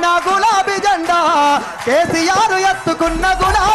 నా గులాబీ జెండా కేసీఆర్ ఎత్తుకున్న గులాబీ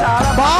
Bye.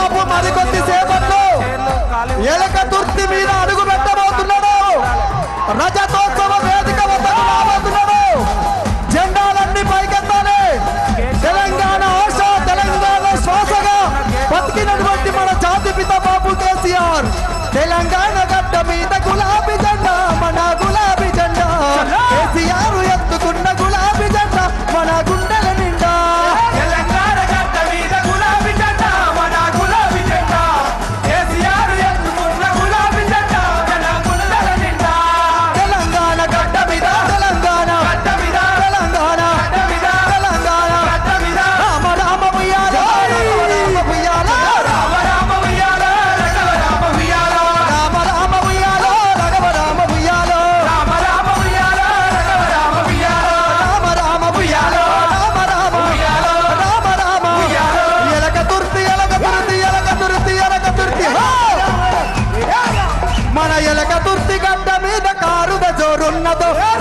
governador.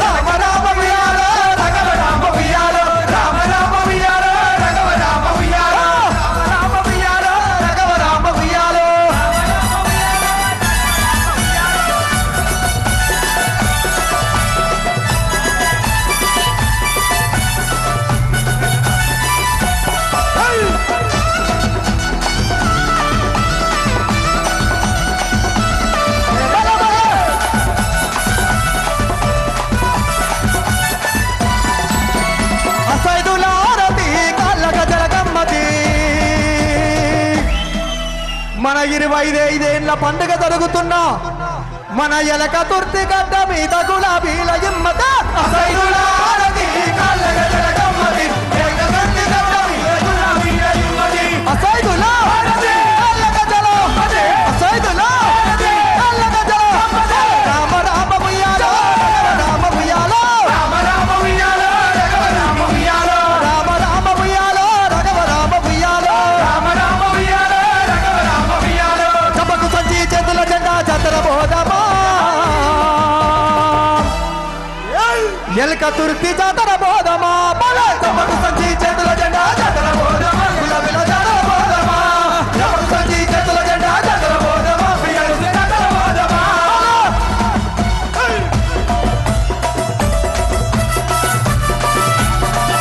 మన ఇరవై ఐదేళ్ళ పండుగ జరుగుతున్నా మన ఎలక తుర్తి గడ్డ మీద గులాబీల ఇమ్మత ఎల్క తుర్తి జాతర బోధమా బలతో